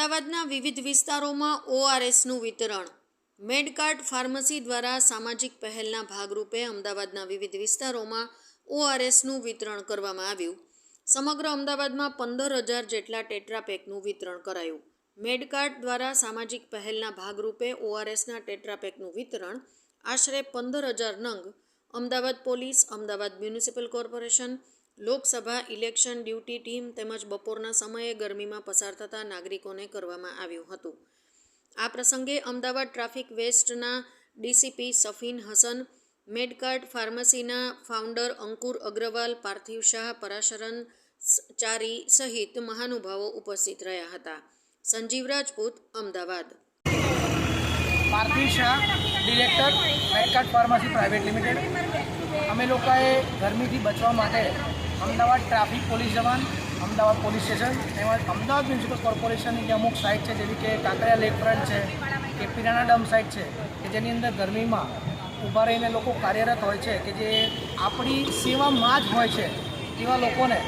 અમદાવાદના વિવિધ વિસ્તારોમાં ઓઆરએસનું વિતરણ. મેડકાર્ટ ફાર્મસી દ્વારા સામાજિક પહેલના ભાગરૂપે અમદાવાદના વિવિધ વિસ્તારોમાં ઓઆરએસનું વિતરણ કરવામાં આવ્યું. સમગ્ર અમદાવાદમાં પંદર હજાર જેટલા ટેટ્રાપેકનું વિતરણ કરાયું. મેડકાર્ટ દ્વારા સામાજિક પહેલના ભાગરૂપે ઓઆરએસના ટેટ્રાપેકનું વિતરણ. આશરે પંદર હજાર નંગ Ahmedabad police, Ahmedabad municipal corporation Lok Sabha election duty team તેમજ બપોરના સમયે ગરમીમાં પસાર થતા નાગરિકોને કરવામાં આવ્યું હતું. આ પ્રસંગે અમદાવાદ ટ્રાફિક વેસ્ટના ડીસીપી સફીન હસન, મેડકાર્ટ ફાર્મસીના ફાઉન્ડર અંકુર અગ્રવાલ, પાર્થિવ શાહ પરાશરન ચારી સહિત મહાનુભાવો ઉપસ્થિત રહ્યા હતા. Sanjeev Rajput, Ahmedabad. Parthiv Shah, director, Medkart pharmacy private limited. અમે લોકોએ ગરમીથી બચવા માટે Ahmedabad traffic police jawan, Ahmedabad police station, તેમજ અમદાવાદ મ્યુનિસિપલ કોર્પોરેશનની જે અમુક સાઇટ છે, જેવી કે કાંકરિયા લેકફ્રન્ટ છે, કે પિરાણા ડેમ સાઇટ છે, કે જેની અંદર ગરમીમાં ઊભા રહીને લોકો કાર્યરત હોય છે, કે જે આપણી સેવામાં જ હોય છે, એવા લોકોને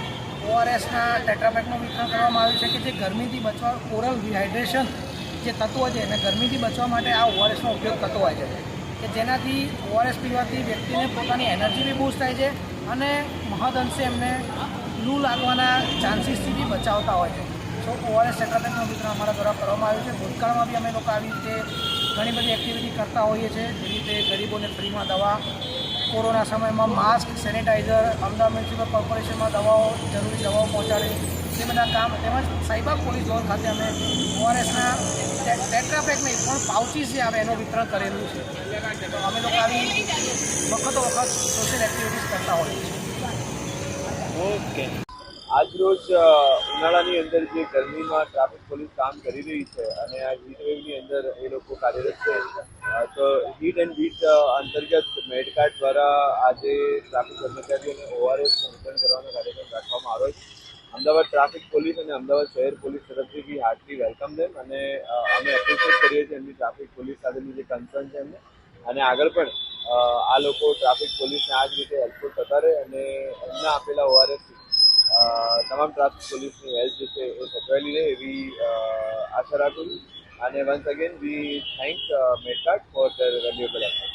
ઓઆરએસના ટેટ્રાપેકનું વિતરણ કરવામાં આવ્યું છે, કે જે ગરમીથી બચવા, ઓરલ રિહાઇડ્રેશન જે તત્વો છે, એને ગરમીથી બચવા માટે આ ઓઆરએસનો ઉપયોગ થતો હોય છે. કે જેનાથી ઓઆરએસ પીવાથી વ્યક્તિને પોતાની એનર્જી બી બૂસ્ટ થાય છે અને મહદઅંશે એમને લૂ લાગવાના ચાન્સીસથી બી બચાવતા હોય છે. સો ઓઆરએસ સેક્રેટરીનું વિતરણ અમારા દ્વારા કરવામાં આવ્યું છે. ભૂતકાળમાં બી અમે લોકો આવી રીતે ઘણી બધી એક્ટિવિટી કરતા હોઈએ છીએ. જે રીતે ગરીબોને ફ્રીમાં દવા, કોરોના સમયમાં માસ્ક સેનિટાઈઝર અમદાવાદ મ્યુનિસિપલ કોર્પોરેશનમાં દવાઓ, જરૂરી દવાઓ પહોંચાડી તે બધા કામ તેમજ સાઈબાગ પોલીસ ઝોન ખાતે અમે ઓઆરએસના ટેટ્રાપેક નહીં પણ પાઉચીસ જે આવે એનું વિતરણ કરેલું છે. તો અમે લોકો આવી વખતો વખત સોશિયલ એક્ટિવિટીઝ કરતા હોઈએ છીએ. ઓકે. આજરોજ ઉનાળાની અંદર જે ગરમીમાં ટ્રાફિક પોલીસ કામ કરી રહી છે અને આ હીટ અંદર એ લોકો કાર્યરત છે તો હીટ એન્ડ હીટ અંતર્ગત મેડકાર્ડ દ્વારા આજે ટ્રાફિક કર્મચારીઓને ઓઆરએસ વિતરણ કરવાનો કાર્યક્રમ રાખવામાં આવ્યો છે. અમદાવાદ ટ્રાફિક પોલીસ અને અમદાવાદ શહેર પોલીસ તરફથી બી હાર્ટલી વેલકમ દેમ અને અમે એપ્રિશિએટ કરીએ છીએ એમની ટ્રાફિક પોલીસ સાથેની જે કન્સર્ન છે એમને. અને આગળ પણ આ લોકો ટ્રાફિક પોલીસને આ જ રીતે હેલ્પફુલ થતા રહે અને એમના આપેલા ઓઆરએસ તમામ ટ્રાફિક પોલીસની હેલ્પ જે છે એ સચવાયેલી રહે એવી આશા રાખું છું. અને વન્સ અગેન વી થેન્ક મેટાટ ફોર ધર વેલ્યુએબલ એફર્ટ